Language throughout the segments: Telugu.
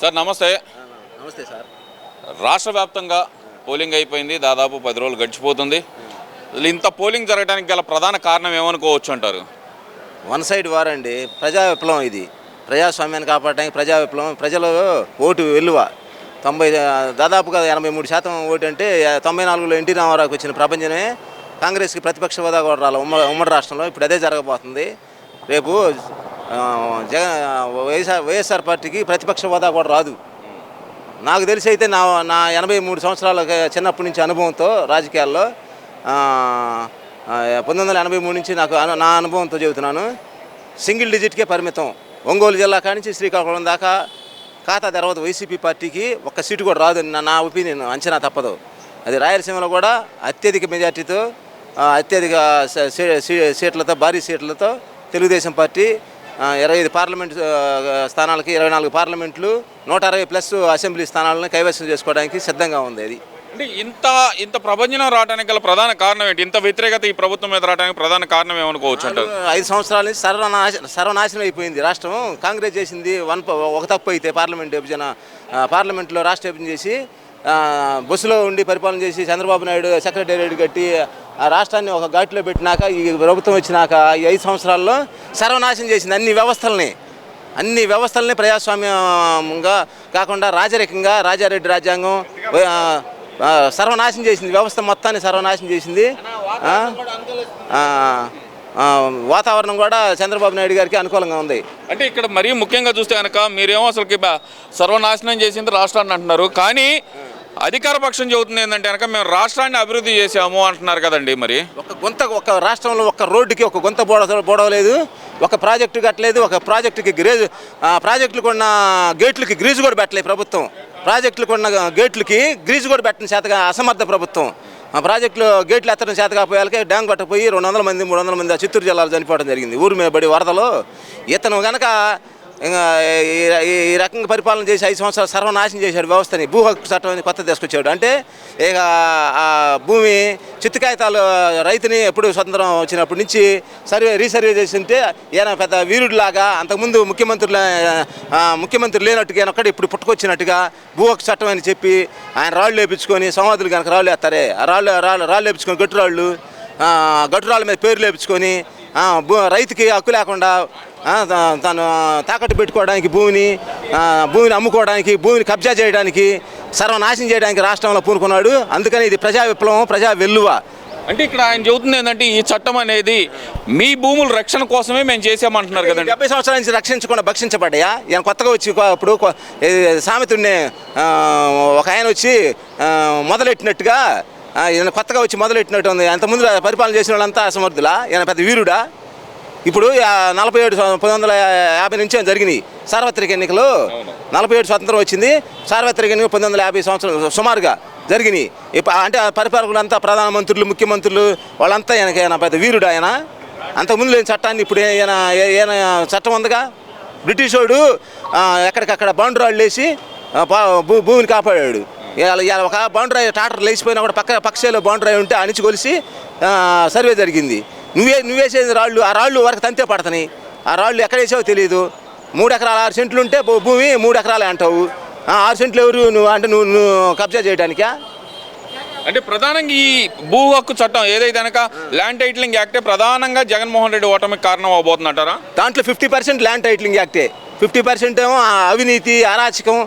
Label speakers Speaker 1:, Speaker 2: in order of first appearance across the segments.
Speaker 1: సార్ నమస్తే.
Speaker 2: నమస్తే సార్.
Speaker 1: రాష్ట్ర వ్యాప్తంగా పోలింగ్ అయిపోయింది. దాదాపు పది రోజులు గడిచిపోతుంది. ఇంత పోలింగ్ జరగడానికి గల ప్రధాన కారణం ఏమనుకోవచ్చు అంటారు?
Speaker 2: వన్ సైడ్ వార్ అండి ప్రజా విప్లవం ఇది. ప్రజాస్వామ్యాన్ని కాపాడడానికి ప్రజా విప్లవం. ప్రజలు ఓటు వెల్లువ తొంభై దాదాపుగా ఎనభై మూడు శాతం ఓటు అంటే తొంభై నాలుగులో ఎన్టీ రామారావుకి వచ్చిన ప్రపంచమే కాంగ్రెస్కి ప్రతిపక్ష హోదా కూడా రాలి ఉమ్మడి ఉమ్మడి రాష్ట్రంలో ఇప్పుడు అదే జరగబోతుంది. రేపు జగ వైఎస్ఆర్ వైఎస్ఆర్ పార్టీకి ప్రతిపక్ష హోదా కూడా రాదు. నాకు తెలిసి అయితే నా నా ఎనభై మూడు సంవత్సరాల చిన్నప్పటి నుంచి అనుభవంతో రాజకీయాల్లో పంతొమ్మిది వందల ఎనభై మూడు నుంచి నాకు నా అనుభవంతో చెబుతున్నాను. సింగిల్ డిజిట్కే పరిమితం. ఒంగోలు జిల్లా కానించి శ్రీకాకుళం దాకా ఖాతా తెరవదు వైసీపీ పార్టీకి. ఒక్క సీటు కూడా రాదు నా- ఒపీనియన్. అంచనా తప్పదు. అది రాయలసీమలో కూడా అత్యధిక మెజార్టీతో అత్యధిక సీ- సీట్లతో భారీ సీట్లతో తెలుగుదేశం పార్టీ ఇరవై ఐదు పార్లమెంట్ స్థానాలకి ఇరవై నాలుగు పార్లమెంట్లు నూట అరవై ప్లస్ అసెంబ్లీ స్థానాలను కైవసం చేసుకోవడానికి సిద్ధంగా ఉంది అది.
Speaker 1: అంటే ఇంత ఇంత ప్రభంజనం రావడానికి గల ప్రధాన కారణం ఏంటి? ఇంత వ్యతిరేకత ఈ ప్రభుత్వం మీద రావడానికి ప్రధాన కారణం ఏమనుకోవచ్చు అంటారు?
Speaker 2: ఐదు సంవత్సరాల నుంచి సర్వనాశ సర్వనాశనం అయిపోయింది రాష్ట్రం. కాంగ్రెస్ చేసింది వన్ ఒక తప్పు అయితే పార్లమెంట్ విభజన పార్లమెంట్లో రాష్ట్ర విభజన చేసి బస్సులో ఉండి పరిపాలన చేసి చంద్రబాబు నాయుడు సెక్రటేరియట్ కట్టి ఆ రాష్ట్రాన్ని ఒక ఘాట్లో పెట్టినాక ఈ ప్రభుత్వం వచ్చినాక ఈ ఐదు సంవత్సరాల్లో సర్వనాశనం చేసింది అన్ని వ్యవస్థల్ని. అన్ని వ్యవస్థల్ని ప్రజాస్వామ్యంగా కాకుండా రాజరికంగా రాజారెడ్డి రాజ్యాంగం సర్వనాశం సర్వనాశనం చేసింది. వ్యవస్థ మొత్తాన్ని సర్వనాశనం చేసింది. వాతావరణం కూడా చంద్రబాబు నాయుడు గారికి అనుకూలంగా ఉంది.
Speaker 1: అంటే ఇక్కడ మరీ ముఖ్యంగా చూస్తే కనుక మీరేమో అసలుకి బా- సర్వనాశనం చేసింది రాష్ట్రాన్ని అంటున్నారు. కానీ అధికార పక్షం చెబుతుంది ఏంటంటే కనుక మేము రాష్ట్రాన్ని అభివృద్ధి చేసాము అంటున్నారు కదండి మరి.
Speaker 2: ఒక గుంత ఒక రాష్ట్రంలో ఒక రోడ్డుకి ఒక గుంత బోడ బోడవలేదు. ఒక ప్రాజెక్టు కట్టలేదు. ఒక ప్రాజెక్టుకి గ్రేజ్ ఆ ప్రాజెక్టులకు ఉన్న గేట్లకి గ్రీజు కూడా పెట్టలేదు ప్రభుత్వం. ప్రాజెక్టులకు ఉన్న గేట్లకి గ్రీజు కూడా పెట్టిన చేతగా అసమర్థ ప్రభుత్వం. ప్రాజెక్టులో గేట్లు ఎత్తడం చేత కాపోయాలకే డ్యాంగ్ పట్టపోయి రెండు వందల మంది మూడు వందల మంది చిత్తూరు జిల్లాలో చనిపోవడం జరిగింది. ఊరి మీద పడి వరదలో ఇతను కనుక ఇంకా ఈ- ఈ రకంగా పరిపాలన చేసి ఐదు సంవత్సరాలు సర్వనాశనం చేశాడు వ్యవస్థని భూ హక్కు చట్టం అని కొత్త తీసుకొచ్చాడు అంటే ఇక ఆ భూమి చిత్తు కాగితాలు రైతుని ఎప్పుడు స్వతంత్రం వచ్చినప్పటి నుంచి సర్వే రీసర్వే చేసింటే ఈయన పెద్ద వీరుడిలాగా అంతకుముందు ముఖ్యమంత్రుల ముఖ్యమంత్రి లేనట్టుగా ఈయన ఇప్పుడు పుట్టుకొచ్చినట్టుగా భూ హక్కు చట్టం అని చెప్పి ఆయన రాళ్ళు లేపించుకొని సమాధులు కనుక రాళ్ళు వేస్తారే. రాళ్ళు రాళ్ళు రాళ్ళు లేపించుకొని గట్టురాళ్ళు గట్టురాళ్ళ మీద పేరు లేపించుకొని రైతుకి హక్కు లేకుండా తను తాకట్టు పెట్టుకోవడానికి భూమిని భూమిని అమ్ముకోవడానికి భూమిని కబ్జా చేయడానికి సర్వనాశనం చేయడానికి రాష్ట్రంలో పూనుకున్నాడు. అందుకని ఇది ప్రజా విప్లవం ప్రజా వెల్లువ.
Speaker 1: అంటే ఇక్కడ ఆయన చెబుతుంది ఏంటంటే ఈ చట్టం అనేది మీ భూముల రక్షణ కోసమే మేము చేసామంటున్నారు కదండి.
Speaker 2: డెబ్బై సంవత్సరాల నుంచి రక్షించకుండా భక్షించబడ్డాయా? ఈయన కొత్తగా వచ్చి ఇప్పుడు ఆ, ఒక ఆయన వచ్చి మొదలెట్టినట్టుగా ఈయన కొత్తగా వచ్చి మొదలెట్టినట్టు ఉంది. అంతకుముందు పరిపాలన చేసిన వాళ్ళంతా అసమర్థులా? ఈయన పెద్ద వీరుడా? ఇప్పుడు నలభై ఏడు పంతొమ్మిది వందల యాభై నుంచి జరిగినాయి? సార్వత్రిక ఎన్నికలు? నలభై ఏడు స్వతంత్రం వచ్చింది. సార్వత్రిక ఎన్నికలు పంతొమ్మిది వందల యాభై సంవత్సరం సుమారుగా జరిగినాయి. ఇప్పుడు అంటే ఆ పరిపాలకులు అంతా ప్రధానమంత్రులు ముఖ్యమంత్రులు వాళ్ళంతా ఈయనకి ఆయన పెద్ద వీరుడు ఆయన అంతకుముందు లేని చట్టాన్ని ఇప్పుడు ఈయన ఈయన చట్టం ఉందిగా? బ్రిటిష్ వాడు ఎక్కడికక్కడ బౌండరాళ్ళు వేసి భూమిని కాపాడాడు. ఇవాళ ఒక బౌండరీ టాటర్ లేచిపోయినా కూడా పక్క పక్షేలో బౌండరీ ఉంటే అణిచి కొలిసి సర్వే జరిగింది. నువ్వే నువ్వేసేది రాళ్ళు ఆ రాళ్ళు వరకు తంతే పడతాయి ఆ రాళ్ళు ఎక్కడ వేసావో తెలియదు మూడు ఎకరాలు ఆరు సెంట్లు ఉంటే భూమి మూడు ఎకరాలే అంటావు. ఆ, ఆరు సెంట్లు ఎవరు? నువ్వు అంటే నువ్వు నువ్వు కబ్జా చేయడానికా
Speaker 1: అంటే ప్రధానంగా ఈ భూ హక్కు చట్టం ఏదైతే కనుక ల్యాండ్ టైటిలింగ్ యాక్టే ప్రధానంగా జగన్మోహన్ రెడ్డి ఓటమికి కారణం అవబోతుందంటారా?
Speaker 2: దాంట్లో ఫిఫ్టీ పర్సెంట్ ల్యాండ్ టైటిలింగ్ యాక్టే ఫిఫ్టీ పర్సెంట్ ఏమో అవినీతి అరాచకం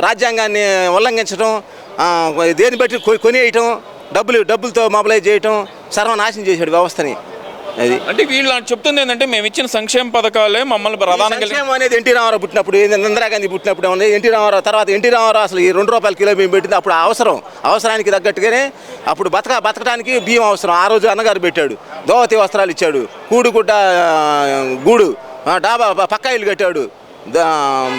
Speaker 2: రాజ్యాంగాన్ని ఉల్లంఘించడం ఆ, దేన్ని బట్టి కొ- కొనివేయటం డబ్బులు డబ్బులతో మొబలైజ్ చేయటం సర్వనాశనం చేశాడు వ్యవస్థని అది.
Speaker 1: అంటే వీళ్ళు చెప్తుంది ఏంటంటే మేము ఇచ్చిన సంక్షేమ పథకాలే మమ్మల్ని ప్రధానంగా
Speaker 2: సంక్షేమం అనేది ఎన్టీ రామారావు పుట్టినప్పుడు ఏంది ఇందిరాగాంధీ పుట్టినప్పుడు ఉంది ఎన్టీ రామారావు తర్వాత ఎన్టీ రామారావు అసలు ఈ రెండు రూపాయల కిలో బియ్యం పెట్టింది అప్పుడు అవసరం అవసరానికి తగ్గట్టుగానే అప్పుడు బతక బతకడానికి బియ్యం అవసరం. ఆ రోజు అన్నగారు పెట్టాడు దోవతి వస్త్రాలు ఇచ్చాడు కూడు గుడ్డ ఆ, గూడు డాబా ప- పక్కా ఇల్లు కట్టాడు.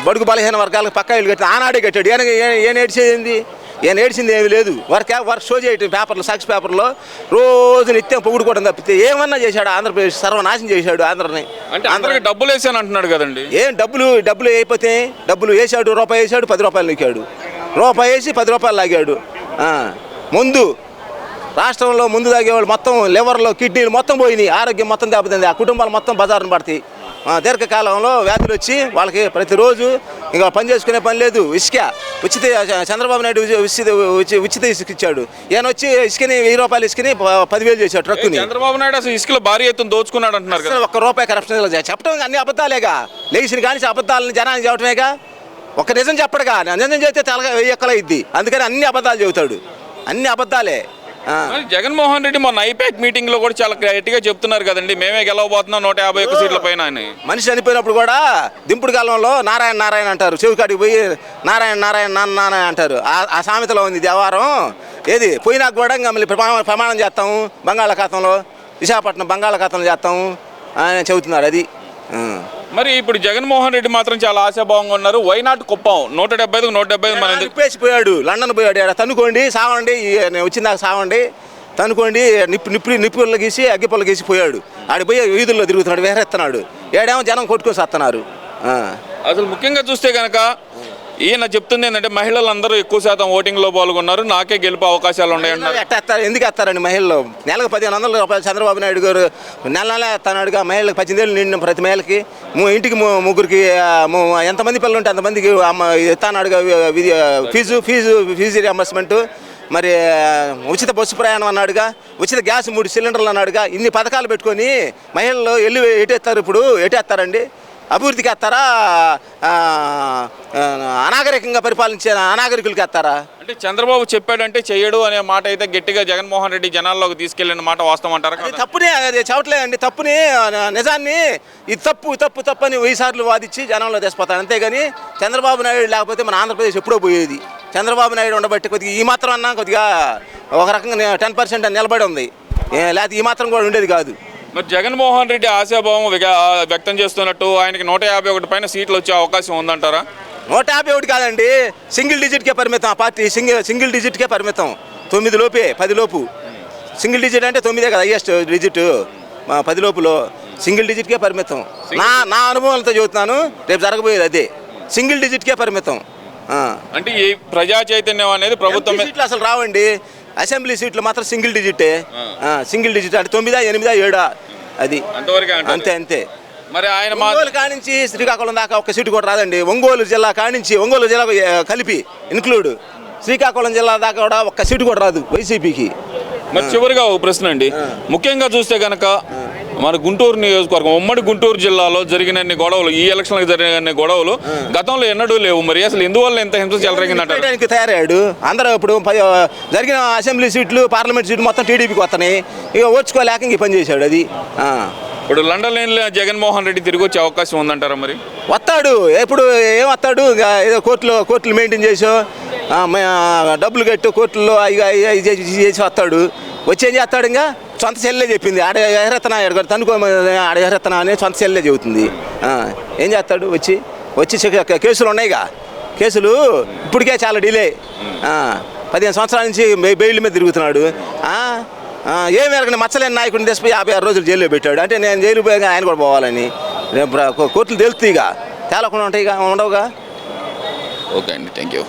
Speaker 2: బడుగు బలహీన వర్గాలకు పక్కా ఇల్లు కట్టాడు ఆనాడే కట్టాడు. ఈయన ఏ- ఏడ్చేది ఏం ఏడ్చింది ఏమీ లేదు. వర్క్ వర్క్ షో చేయటం పేపర్లు సాక్షి పేపర్లో రోజు నిత్యం పొగుడుకోవడం తప్పితే ఏమన్నా చేశాడు? ఆంధ్రప్రదేశ్ సర్వనాశనం చేశాడు ఆంధ్రని.
Speaker 1: అంటే అందరికి డబ్బులు వేసాను అంటున్నాడు కదండి.
Speaker 2: ఏం డబ్బులు డబ్బులు అయిపోతే డబ్బులు వేసాడు రూపాయి వేసాడు పది రూపాయలు నీకాడు రూపాయి వేసి పది రూపాయలు లాగాడు. ముందు రాష్ట్రంలో ముందు తాగేవాళ్ళు మొత్తం లివర్లో కిడ్నీలు మొత్తం పోయినాయి. ఆరోగ్యం మొత్తం దెబ్బతింది. ఆ కుటుంబాలు మొత్తం బజారును పడతాయి. దీర్ఘకాలంలో వ్యాధులు వచ్చి వాళ్ళకి ప్రతిరోజు ఇంకా పని చేసుకునే పని లేదు. ఇసుక. ఉచిత చంద్రబాబు నాయుడు ఉచి- ఉచిత ఉచి- ఉచిత ఇసుక ఇచ్చాడు. ఈయన వచ్చి ఇసుకని వెయ్యి రూపాయలు ఇసుకని పదివేలు చేశాడు ట్రక్కుని.
Speaker 1: చంద్రబాబు నాయుడు అసలు ఇసుకలో భారీ ఎత్తున దోచుకున్నాడు అంటున్నారు
Speaker 2: ఒక్క రూపాయి కరప్షన్. చెప్పడం అన్ని అబద్ధాలేగా. లేచిన కానీ అబద్ధాలని జనానికి చెప్పడమేగా ఒక నిజం చెప్పడుగా. నిజం చెప్తే తలగా వెయ్యి ఎక్కల ఇద్ది అందుకని అన్ని అబద్ధాలు చెబుతాడు. అన్ని అబద్ధాలే.
Speaker 1: మరి జగన్మోహన్ రెడ్డి మొన్న ఐపాక్ మీటింగ్లో కూడా చాలా గట్టిగా చెప్తున్నారు కదండి. మేమే గెలవబోతున్నాం నూట యాభై ఒక్క సీట్ల పైన అని.
Speaker 2: మనిషి చనిపోయినప్పుడు కూడా దింపుడు కాలంలో నారాయణ నారాయణ అంటారు. చెవి కాడికి పోయి నారాయణ నారాయణ నాన్న నాన్న అంటారు. ఆ- ఆ సామెతలో ఉంది దేవారం. ఏది? పోయినాక కూడా ఇంకా మళ్ళీ ప్రమాణం ప్రమాణం చేస్తాము బంగాళాఖాతంలో విశాఖపట్నం బంగాళాఖాతంలో చేస్తాము అని చెబుతున్నారు అది.
Speaker 1: మరి ఇప్పుడు జగన్మోహన్ రెడ్డి మాత్రం చాలా ఆశాభావంగా ఉన్నారు. Why not Kuppam? నూట డెబ్బై ఐదు నూట డెబ్బై మన
Speaker 2: పోయాడు. లండన్ పోయాడు. ఆడ తన్నుకోండి సావండి వచ్చిందాక సావండి. తన్నుకోండి నిప్పు నిప్పు నిప్పులు గీసి అగ్గిపుల్ల గీసి పోయాడు. ఆడి పోయి వీధుల్లో తిరుగుతున్నాడు వేరెత్తున్నాడు ఏడేమో జనం కొట్టుకొని సత్తన్నారు ఆ.
Speaker 1: అసలు ముఖ్యంగా చూస్తే కనుక ఈయన చెప్తుంది ఏంటంటే మహిళలందరూ ఎక్కువ శాతం ఓటింగ్లో పాల్గొన్నారు నాకే గెలుపు అవకాశాలు ఉన్నాయన్నారు
Speaker 2: ఎట్ట ఎత్తారు? ఎందుకు ఎత్తారండి మహిళలు? నెలకు పదిహేను వందల రూపాయలు చంద్రబాబు నాయుడు గారు నెల నెల ఎత్తాడుగా మహిళలకు పద్దెనిమిది నిండిన ప్రతి మహిళకి. ము- ఇంటికి ముగ్గురికి ఎంతమంది పిల్లలు ఉంటే అంతమందికి అమ్మ ఎత్తానాడుగా ఫీజు ఫీజు ఫీజు రియంబర్స్మెంట్. మరి ఉచిత బస్సు ప్రయాణం అన్నాడుగా ఉచిత గ్యాస్ మూడు సిలిండర్లు అన్నాడుగా ఇన్ని పథకాలు పెట్టుకొని మహిళలు వెళ్ళి ఎటేస్తారు ఇప్పుడు? ఎటేస్తారండి అభివృద్ధికి ఆ, అనాగరికంగా పరిపాలించే అనాగరికులకి ఎత్తారా
Speaker 1: అంటే చంద్రబాబు చెప్పాడంటే చెయ్యడు అనే మాట అయితే గట్టిగా జగన్మోహన్ రెడ్డి జనాల్లోకి తీసుకెళ్ళిన మాట వాస్తవం అంటారు
Speaker 2: తప్పునే అది చెప్పట్లేదండి తప్పుని నిజాన్ని ఇది తప్పు తప్పు తప్పు అని వెయ్యి సార్లు వాదించి జనంలో తెసిపోతాడు అంతేగాని చంద్రబాబు నాయుడు లేకపోతే మన ఆంధ్రప్రదేశ్ ఎప్పుడో పోయేది. చంద్రబాబు నాయుడు ఉండబట్టి కొద్దిగా ఈ మాత్రం అన్నా కొద్దిగా ఒక రకంగా టెన్ పర్సెంట్ నిలబడి ఉంది. లేకపోతే ఈ మాత్రం కూడా ఉండేది కాదు.
Speaker 1: మరి జగన్మోహన్ రెడ్డి ఆశాభావం వ్యక్తం చేస్తున్నట్టు ఆయనకి నూట యాభై ఒకటి పైన సీట్లు వచ్చే అవకాశం ఉందంటారా?
Speaker 2: నూట యాభై ఒకటి కాదండి. సింగిల్ డిజిట్కే పరిమితం. ఆ పార్టీ సింగిల్ సింగిల్ డిజిట్కే పరిమితం. తొమ్మిది లోపే పది లోపు. సింగిల్ డిజిట్ అంటే తొమ్మిదే కదా హయ్యెస్ట్ డిజిట్. మా పది లోపులో సింగిల్ డిజిట్కే పరిమితం. నా నా అనుభవాలతో చెబుతున్నాను రేపు జరగబోయేది అదే. సింగిల్ డిజిట్కే పరిమితం.
Speaker 1: అంటే ఈ ప్రజా చైతన్యం అనేది ప్రభుత్వం
Speaker 2: అసలు రావండి. అసెంబ్లీ సీట్లు మాత్రం సింగిల్ డిజిటే. సింగిల్ డిజిట్ అంటే తొమ్మిదా ఎనిమిదా ఏడా? అది. అంతే అంతే.
Speaker 1: మరి ఆయన
Speaker 2: ఒంగోలు కానించి శ్రీకాకుళం దాకా ఒక సీటు కూడా రాదండి. ఒంగోలు జిల్లా కానించి ఒంగోలు జిల్లా కలిపి ఇన్క్లూడ్ శ్రీకాకుళం జిల్లా దాకా కూడా ఒక్క సీటు కూడా రాదు వైసీపీకి.
Speaker 1: మరి చివరిగా ఒక ప్రశ్న అండి. ముఖ్యంగా చూస్తే కనుక మన గుంటూరు నియోజకవర్గం ఉమ్మడి గుంటూరు జిల్లాలో జరిగినన్ని గొడవలు ఈ ఎలక్షన్లకు జరిగిన గొడవలు గతంలో ఎన్నడూ లేవు మరి అసలు ఎందువల్ల ఇంత హింస చెలరేగిందంటారు
Speaker 2: చేయడానికి తయారయ్యాడు అందరూ ఇప్పుడు జరిగిన అసెంబ్లీ సీట్లు పార్లమెంట్ సీట్లు మొత్తం టీడీపీకి వస్తున్నాయి ఇక ఓర్చుకోలేక ఇంక పని చేశాడు అది.
Speaker 1: ఇప్పుడు లండన్ లేని జగన్మోహన్ రెడ్డి తిరిగి వచ్చే అవకాశం ఉందంటారా మరి
Speaker 2: వస్తాడు ఎప్పుడు ఏం వస్తాడు ఏదో కోర్టులో కోర్టులు మెయింటైన్ చేసో ఆ, మ- డబ్బులు కట్టు కోర్టుల్లో చేసి వస్తాడు వచ్చి ఏం చేస్తాడు ఇంకా సొంత చెల్లె చెప్పింది ఆడ ఎహరెత్తనా ఎడగడు తనుకో ఆడ ఎహరెత్తనా అని సొంత చెల్లె చెబుతుంది. ఏం చేస్తాడు వచ్చి వచ్చి కేసులు ఉన్నాయిగా కేసులు ఇప్పటికే చాలా డిలే. పదిహేను సంవత్సరాల నుంచి బెయిల్ మీద తిరుగుతున్నాడు. ఏం ఎరగని మచ్చలేని నాయకుడిని తెచ్చిపోయి యాభై ఆరు రోజులు జైల్లో పెట్టాడు. అంటే నేను జైలు పోయాక ఆయన కూడా పోవాలని. రేపు కోర్టులు తెలుస్తాయిగా తేలకుండా ఉంటాయిగా ఉండవుగా.
Speaker 1: ఓకే అండి థ్యాంక్ యూ